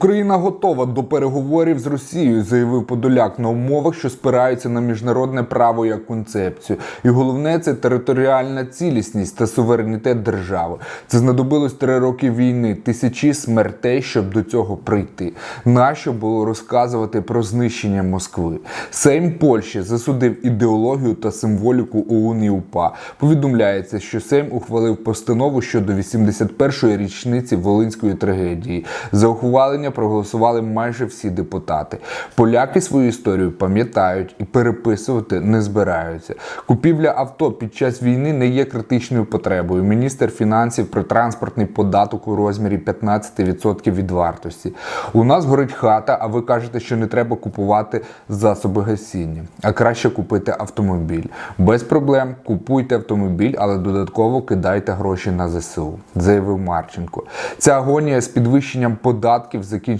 Україна готова до переговорів з Росією, заявив Подоляк на умовах, що спираються на міжнародне право як концепцію. І головне це територіальна цілісність та суверенітет держави. Це знадобилось три роки війни, тисячі смертей, щоб до цього прийти. Нащо було розказувати про знищення Москви? Сейм Польщі засудив ідеологію та символіку ОУН і УПА. Повідомляється, що Сейм ухвалив постанову щодо 81-ї річниці Волинської трагедії. За ухвалення проголосували майже всі депутати. Поляки свою історію пам'ятають і переписувати не збираються. Купівля авто під час війни не є критичною потребою. Міністр фінансів про транспортний податок у розмірі 15% від вартості. У нас горить хата, а ви кажете, що не треба купувати засоби гасіння, а краще купити автомобіль. Без проблем купуйте автомобіль, але додатково кидайте гроші на ЗСУ, заявив Марченко. Ця агонія з підвищенням податків